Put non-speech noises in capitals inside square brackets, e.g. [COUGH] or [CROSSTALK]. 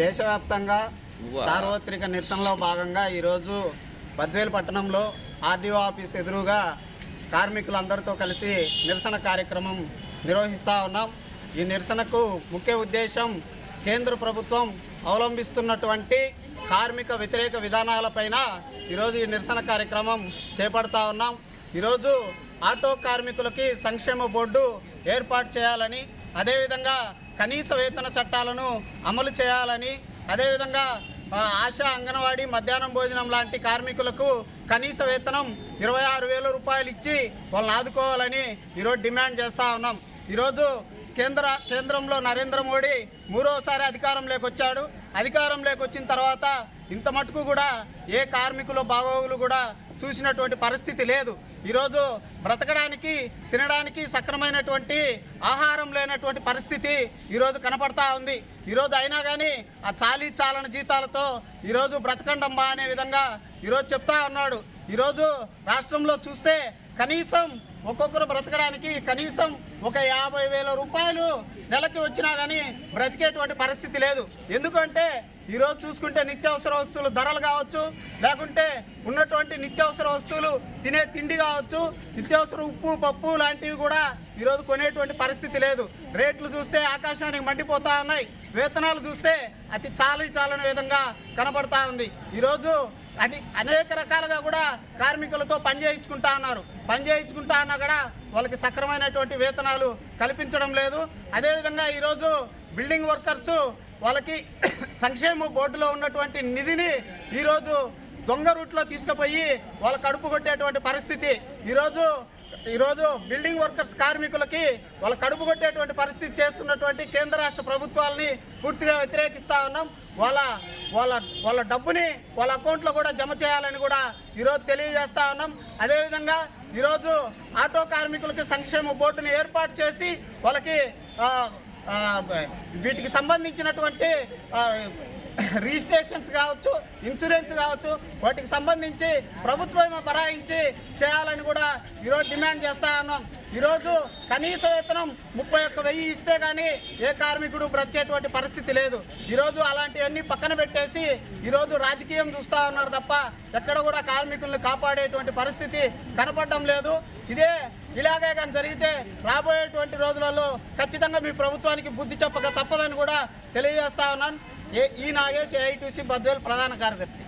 దేశవ్యాప్తంగా సార్వత్రిక నిరసనలో భాగంగా ఈరోజు బద్వేలు పట్టణంలో ఆర్డీఓ ఆఫీస్ ఎదురుగా కార్మికులందరితో కలిసి నిరసన కార్యక్రమం నిర్వహిస్తూ ఉన్నాం. ఈ నిరసనకు ముఖ్య ఉద్దేశం కేంద్ర ప్రభుత్వం అవలంబిస్తున్నటువంటి కార్మిక వ్యతిరేక విధానాలపైన ఈరోజు ఈ నిరసన కార్యక్రమం చేపడతా ఉన్నాం. ఈరోజు ఆటో కార్మికులకి సంక్షేమ బోర్డు ఏర్పాటు చేయాలని అదేవిధంగా కనీస వేతన చట్టాలను అమలు చేయాలని అదేవిధంగా ఆశా అంగన్వాడీ మధ్యాహ్నం భోజనం లాంటి కార్మికులకు కనీస వేతనం ఇరవై ఆరు వేల రూపాయలు ఇచ్చి వాళ్ళని ఆదుకోవాలని ఈరోజు డిమాండ్ చేస్తూ ఉన్నాం. ఈరోజు కేంద్ర కేంద్రంలో నరేంద్ర మోడీ మూడోసారి అధికారంలోకి వచ్చాడు. అధికారంలోకి వచ్చిన తర్వాత ఇంత మటుకు కూడా ఏ కార్మికులు బాగోగులు కూడా చూసినటువంటి పరిస్థితి లేదు. ఈరోజు బ్రతకడానికి తినడానికి సక్రమైనటువంటి ఆహారం లేనటువంటి పరిస్థితి ఈరోజు కనపడతా ఉంది. ఈరోజు అయినా కానీ ఆ చాలీ చాలన జీతాలతో ఈరోజు బ్రతకండమ్మా అనే విధంగా ఈరోజు చెప్తా ఉన్నాడు. ఈరోజు రాష్ట్రంలో చూస్తే కనీసం ఒక్కొక్కరు బ్రతకడానికి కనీసం ఒక యాభై వేల రూపాయలు నెలకి వచ్చినా కానీ బ్రతికేటువంటి పరిస్థితి లేదు. ఎందుకంటే ఈరోజు చూసుకుంటే నిత్యావసర వస్తువులు ధరలు కావచ్చు లేకుంటే ఉన్నటువంటి నిత్యావసర వస్తువులు తినే తిండి కావచ్చు నిత్యావసర ఉప్పు పప్పు లాంటివి కూడా ఈరోజు కొనేటువంటి పరిస్థితి లేదు. రేట్లు చూస్తే ఆకాశానికి మండిపోతా ఉన్నాయి. వేతనాలు చూస్తే అతి చాలి చాలని విధంగా కనబడతా ఉంది. ఈరోజు అని అనేక రకాలుగా కూడా కార్మికులతో పని చేయించుకుంటా ఉన్నారు. పని చేయించుకుంటా ఉన్నా కూడా వాళ్ళకి సక్రమైనటువంటి వేతనాలు కల్పించడం లేదు. అదేవిధంగా ఈరోజు బిల్డింగ్ వర్కర్స్ వాళ్ళకి [COUGHS] సంక్షేమ బోర్డులో ఉన్నటువంటి నిధిని ఈరోజు దొంగ రూట్లో తీసుకుపోయి వాళ్ళ కడుపు కొట్టేటువంటి పరిస్థితి. ఈరోజు ఈరోజు బిల్డింగ్ వర్కర్స్ కార్మికులకి వాళ్ళ కడుపు కొట్టేటువంటి పరిస్థితి చేస్తున్నటువంటి కేంద్ర రాష్ట్ర ప్రభుత్వాలని పూర్తిగా వ్యతిరేకిస్తూ ఉన్నాం. వాళ్ళ వాళ్ళ వాళ్ళ డబ్బుని వాళ్ళ అకౌంట్లో కూడా జమ చేయాలని కూడా ఈరోజు తెలియజేస్తూ ఉన్నాం. అదేవిధంగా ఈరోజు ఆటో కార్మికులకి సంక్షేమ బోర్డుని ఏర్పాటు చేసి వాళ్ళకి వీటికి సంబంధించినటువంటి [COUGHS] రిజిస్ట్రేషన్స్ కావచ్చు ఇన్సూరెన్స్ కావచ్చు వాటికి సంబంధించి ప్రభుత్వమే బరాయించి చేయాలని కూడా ఈరోజు డిమాండ్ చేస్తా ఉన్నాం. ఈరోజు కనీస వేతనం ముప్పై ఒక్క వెయ్యి ఇస్తే కానీ ఏ కార్మికుడు బ్రతికేటువంటి పరిస్థితి లేదు. ఈరోజు అలాంటివన్నీ పక్కన పెట్టేసి ఈరోజు రాజకీయం చూస్తూ ఉన్నారు తప్ప ఎక్కడ కూడా కార్మికుల్ని కాపాడేటువంటి పరిస్థితి కనపడడం లేదు. ఇదే ఇలాగే కానీ జరిగితే రాబోయేటువంటి రోజులలో ఖచ్చితంగా మీ ప్రభుత్వానికి బుద్ధి చెప్పక తప్పదని కూడా తెలియజేస్తా ఉన్నాను. ఏ ఈ నాగేష్ ఏఐటీసీ బద్వేల్ ప్రధాన కార్యదర్శి.